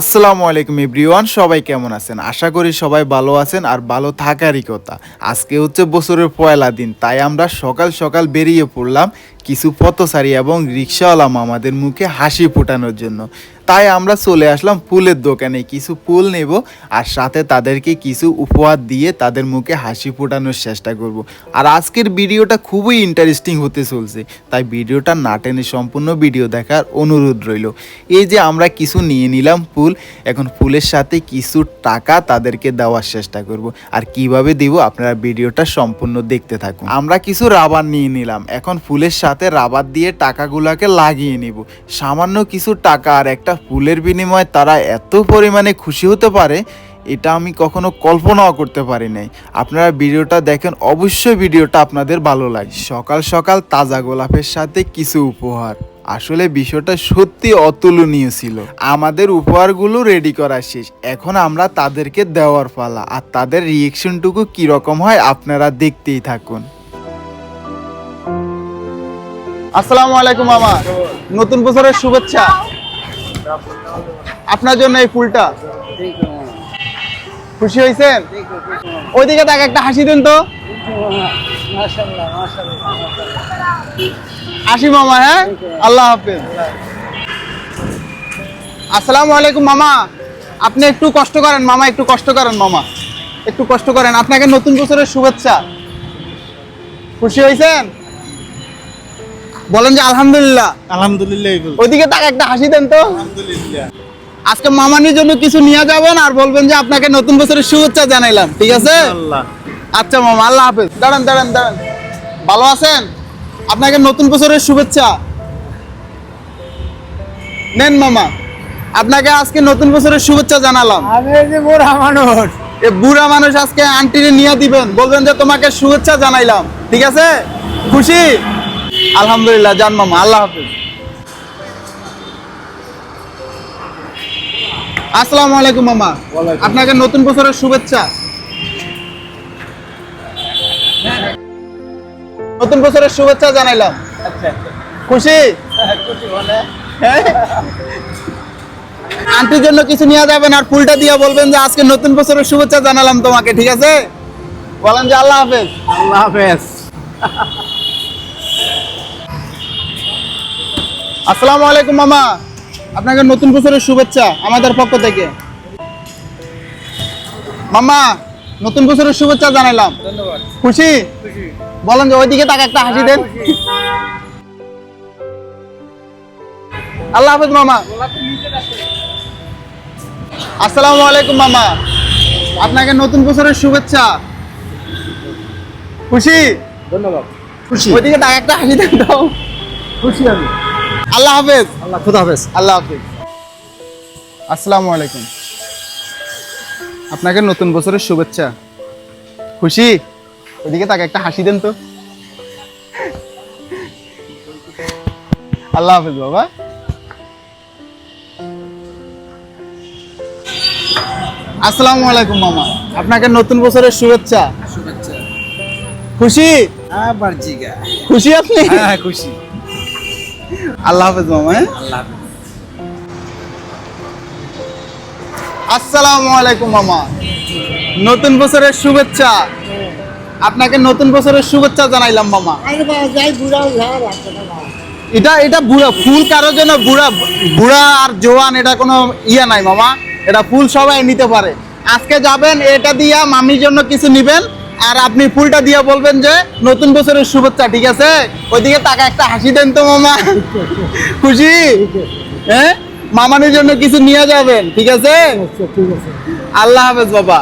আসসালামু আলাইকুম এভরিওয়ান, সবাই কেমন আছেন? আশা করি সবাই ভালো আছেন আর ভালো থাকারই কথা। আজকে হচ্ছে বছরের পয়লা দিন, তাই আমরা সকাল সকাল বেরিয়ে পড়লাম কিছু পথচারী এবং রিক্সাওয়ালা মামাদের মুখে হাসি ফোটানোর জন্য। তাই আমরা চলে আসলাম ফুলের দোকানে। কিছু ফুল নেব আর সাথে তাদেরকে কিছু উপহার দিয়ে তাদের মুখে হাসি ফোটানোর চেষ্টা করব। আর আজকের ভিডিওটা খুবই ইন্টারেস্টিং হতে চলছে, তাই ভিডিওটা না টেনে সম্পূর্ণ ভিডিও দেখার অনুরোধ রইল। এই যে আমরা কিছু নিয়ে নিলাম ফুল, এখন ফুলের সাথে কিছু টাকা তাদেরকে দেওয়ার চেষ্টা করব। আর কীভাবে দিব আপনারা ভিডিওটা সম্পূর্ণ দেখতে থাকুন। আমরা কিছু রাবার নিয়ে নিলাম, এখন ফুলের সাথে রাবার দিয়ে টাকাগুলোকে লাগিয়ে নিব। সামান্য কিছু টাকা আর একটা ফুলের বিনিময়ে তারা এত পরিমাণে খুশি হতে পারে, এটা আমি কখনো কল্পনাও করতে পারি নাই। আপনারা ভিডিওটা দেখেন, অবশ্যই ভিডিওটা আপনাদের ভালো লাগে। সকাল সকাল তাজা গোলাপের সাথে কিছু উপহার। আসলে বিষয়টা সত্যি অতুলনীয় ছিল। আমাদের উপহারগুলো রেডি করা শেষ। এখন আমরা তাদেরকে দেওয়ার পালা। আর তাদের রিয়েকশনটুকু কীরকম হয় আপনারা দেখতেই থাকুন। আসসালামু আলাইকুম মামা। নতুন বছরের শুভেচ্ছা। আপনার জন্য এই ফুলটা? খুশি হয়েছেন? ওইদিকে তাকে একটা হাসি দেন তো। আসি মামা হ্যাঁ? আল্লাহ হাফেজ। আসসালামু আলাইকুম মামা। আপনি একটু কষ্ট করেন, মামা, একটু কষ্ট করেন, মামা। একটু কষ্ট করেন। আপনাকে নতুন বছরের শুভেচ্ছা। খুশি হয়েছেন? বলেন যে আলহামদুলিল্লাহ। আলহামদুলিল্লাহ ওইদিকে তাকে একটা হাসি দেন তো। আলহামদুলিল্লাহ। আজকে মামানির জন্য কিছু নিয়ে যাবেন আর বলবেন যে আপনাকে নতুন বছরের শুভেচ্ছা জানাইলাম ঠিক আছে? আচ্ছা মামা আল্লাহ হাফেজ। দাঁড়ান দাঁড়ান দাঁড়ান। ভালো আছেন? আপনাকে নতুন বছরের শুভেচ্ছা। নেন মামা আপনাকে আজকে নতুন বছরের শুভেচ্ছা জানালাম। আমি যে বুড়া মানুষ। এ বুড়া মানুষ আজকে আন্টিরে নিয়ে দিবেন বলবেন যে তোমাকে শুভেচ্ছা জানাইলাম ঠিক আছে? খুশি? আলহামদুলিল্লাহ জান মামা আল্লাহ হাফেজ। আসসালামু আলাইকুম মামা। আপনাকে নতুন বছরের শুভেচ্ছা। নতুন বছরের শুভেচ্ছা জানাইলাম। আচ্ছা। খুশি? হ্যাঁ? আন্টির জন্য কিছু নিয়ে যাবেন আর ফুলটা দিয়ে বলবেন যে আজকে নতুন বছরের শুভেচ্ছা জানালাম তোমাকে ঠিক আছে? বলেন যে আল্লাহ হাফেজ। আল্লাহ হাফেজ। আসসালামু আলাইকুম মামা। আপনাকে নতুন বছরের শুভেচ্ছা আমাদের পক্ষ থেকে। মামা নতুন বছরের শুভেচ্ছা জানাইলাম। ধন্যবাদ। খুশি? বলেন যে ওইদিকে তাকে একটা হাসি দেন। আল্লাহ হাফেজ মামা। আসসালামু আলাইকুম মামা। আপনাকে নতুন বছরের শুভেচ্ছা। খুশি? ধন্যবাদ। খুশি। ওইদিকে তাকে একটা হাসি দেন তো। খুশি আমি। আল্লাহ হাফেজ। আল্লাহ খুদা হাফেজ। আল্লাহ হাফেজ। আসসালামু আলাইকুম। আপনাকে নতুন বছরের শুভেচ্ছা। খুশি? ওদিকে তাকে একটা হাসি দেন তো। আল্লাহ হাফিজ বাবা। আসসালামু আলাইকুম মামা। আপনাকে নতুন বছরের শুভেচ্ছা। শুভেচ্ছা। খুশি? আবার জিগা। খুশি আপনি? হ্যাঁ খুশি। আল্লাহ হাফেজ মামা হ্যাঁ? আল্লাহ আসসালামু আলাইকুম মামা। নতুন বছরের শুভেচ্ছা। আপনাকে নতুন বছরের শুভেচ্ছা জানাইলাম মামা। এটা এটা বুড়া ফুল কারোর জন্য বুড়া বুড়া আর জোয়ান এটা কোনো ইয়া নাই মামা। এটা ফুল সবাই নিতে পারে। আজকে যাবেন এটা দিয়া মামির জন্য কিছু নিবেন। আর আপনি ফুলটা দিয়ে বলবেন যে নতুন বছরের শুভেচ্ছা ঠিক আছে? ওইদিকে তাকে একটা হাসি দেন তো মামা। খুশি? হ্যাঁ? মামানির জন্য কিছু নিয়ে যাবেন ঠিক আছে? ঠিক আছে। আল্লাহ হাফেজ বাবা।